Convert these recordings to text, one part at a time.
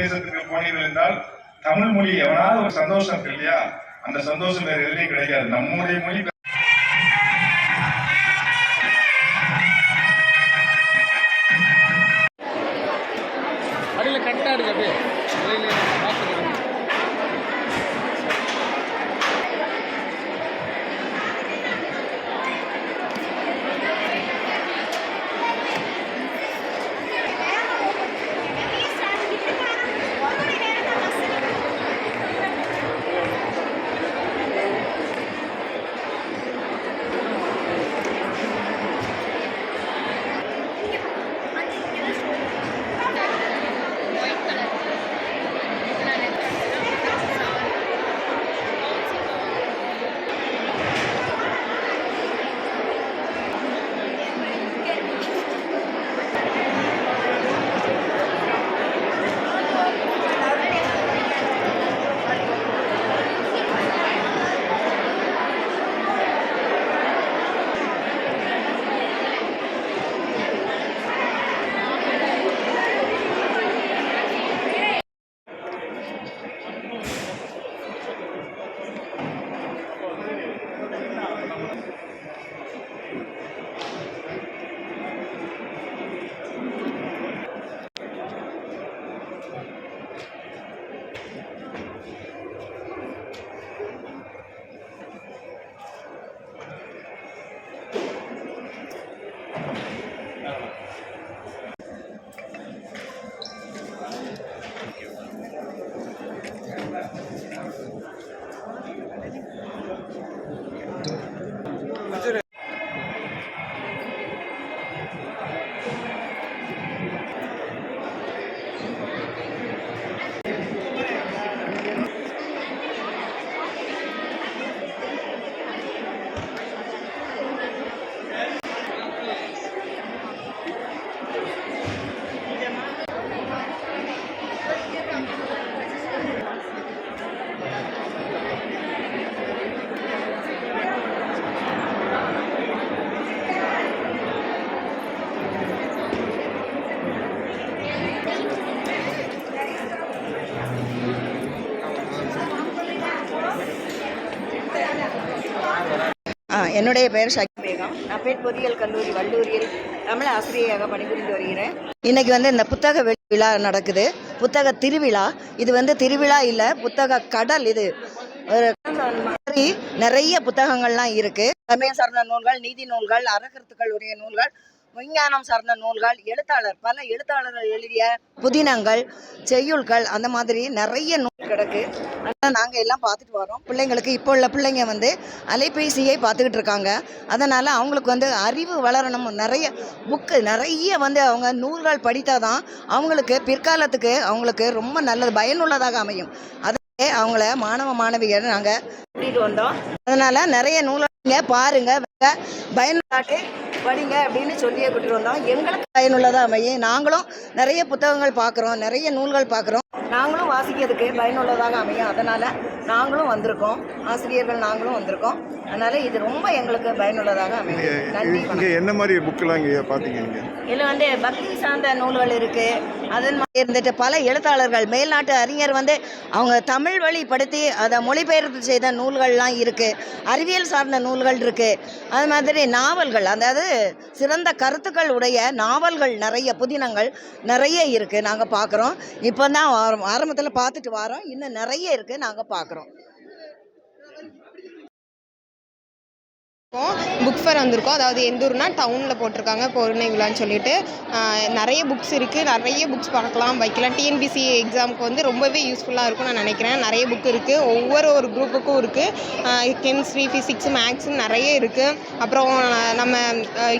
தேசத்துக்கு போனீர்கள் என்றால் தமிழ் மொழி எவனாவது ஒரு சந்தோஷம் இருக்கு இல்லையா? அந்த சந்தோஷம் வேற எதுலையும் கிடைக்காது. நம்முடைய மொழி என்னுடைய பெயர் சக்தி பேகம். நான் பெண் பொறியியல் கல்லூரி வல்லூரியில் தமிழ் ஆசிரியராக பணிபுரிந்து வருகிறேன். இன்னைக்கு வந்து இந்த புத்தக வெளி விழா நடக்குது. புத்தக திருவிழா. இது வந்து திருவிழா இல்லை புத்தக கடல் இது. ஒரு மாதிரி நிறைய புத்தகங்கள்லாம் இருக்கு. சமயம் சார்ந்த நூல்கள் நீதி நூல்கள் அறக்கருத்துக்கள் உரிய நூல்கள். விஞ்ஞானம் சார்ந்த நூல்கள் எழுத்தாளர் பல எழுத்தாளர்கள் எழுதிய புதினங்கள் செய்யுள்கள் அந்த மாதிரி நிறைய நூல் கிடக்கு. ஆனால் நாங்கள் எல்லாம் பார்த்துட்டு வரோம். பிள்ளைங்களுக்கு இப்போ உள்ள பிள்ளைங்க வந்து அலைபேசியை பார்த்துக்கிட்டு இருக்காங்க. அதனால் அவங்களுக்கு வந்து அறிவு வளரணும். நிறைய புக்கு நிறைய வந்து அவங்க நூல்கள் படித்தாதான் அவங்களுக்கு பிற்காலத்துக்கு அவங்களுக்கு ரொம்ப நல்லது பயனுள்ளதாக அமையும். அதே அவங்கள மாணவ மாணவிகள் நாங்கள் கூட்டிகிட்டு வந்தோம். அதனால் நிறைய நூல்கள் பாருங்க. பயன்பாட்டு படிங்க அப்படின்னு சொல்லியே கூட்டிட்டு வந்தோம் எங்களுக்கு பயனுள்ளதாக அமையும். நாங்களும் நிறைய புத்தகங்கள் பார்க்குறோம் நிறைய நூல்கள் பார்க்குறோம். நாங்களும் வாசிக்கிறதுக்கு பயனுள்ளதாக அமையும். அதனால் நாங்களும் வந்திருக்கோம். ஆசிரியர்கள் நாங்களும் வந்திருக்கோம். அதனால் இது ரொம்ப எங்களுக்கு பயனுள்ளதாக அமையும். என்ன மாதிரி புக்கெல்லாம் இங்கே பார்த்தீங்க இதில் வந்து பக்தி சார்ந்த நூல்கள் இருக்குது அதன் மாதிரி இருந்துட்டு பல எழுத்தாளர்கள் மேல்நாட்டு அறிஞர் வந்து அவங்க தமிழ் வழிப்படுத்தி அதை மொழிபெயர்ப்பு செய்த நூல்கள்லாம் இருக்குது அறிவியல் சார்ந்த நூல்கள் இருக்குது அது மாதிரி நாவல்கள் அதாவது சிறந்த கருத்துக்கள் உடைய நாவல்கள் நிறைய புதினங்கள் நிறைய இருக்குது நாங்கள் பார்க்குறோம் இப்போ தான் ஆரம்பத்தில் பார்த்துட்டு வரோம். இன்னும் நிறைய இருக்குது நாங்கள் பார்க்குறோம் புக் ஃபேர் வந்திருக்கோம். அதாவது எந்த ஊர்னா டவுனில் போட்டிருக்காங்க. பொருணை விழான்னு சொல்லிட்டு நிறைய புக்ஸ் இருக்குது நிறைய புக்ஸ் பார்க்கலாம் வைக்கலாம். டிஎன்பிசி எக்ஸாமுக்கு வந்து ரொம்பவே யூஸ்ஃபுல்லாக இருக்கும்னு நான் நினைக்கிறேன். நிறைய புக் இருக்குது ஒவ்வொரு ஒரு குரூப்புக்கும் இருக்குது கெமிஸ்ட்ரி ஃபிசிக்ஸ் மேக்ஸ் நிறைய இருக்குது அப்புறம் நம்ம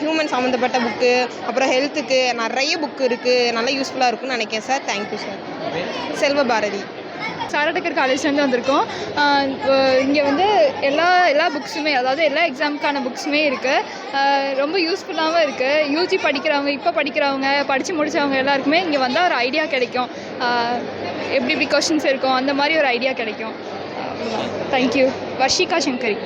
ஹியூமன் சம்மந்தப்பட்ட புக்கு அப்புறம் ஹெல்த்துக்கு நிறைய புக் இருக்குது நல்லா யூஸ்ஃபுல்லாக இருக்கும்னு நினைக்கிறேன் சார் தேங்க்யூ சார் செல்வ பாரதி. சாரடக்கர் காலேஜ்லேருந்து வந்திருக்கோம். இங்கே வந்து எல்லா எல்லா புக்ஸுமே அதாவது எல்லா எக்ஸாமுக்கான புக்ஸுமே இருக்குது ரொம்ப யூஸ்ஃபுல்லாகவும் இருக்குது யூஜி படிக்கிறவங்க இப்போ படிக்கிறவங்க படித்து முடித்தவங்க எல்லாருக்குமே இங்கே வந்தால் ஒரு ஐடியா கிடைக்கும். எப்படி எப்படி கொஷின்ஸ் இருக்கும் அந்த மாதிரி ஒரு ஐடியா கிடைக்கும். Thank you Varshika Sankari.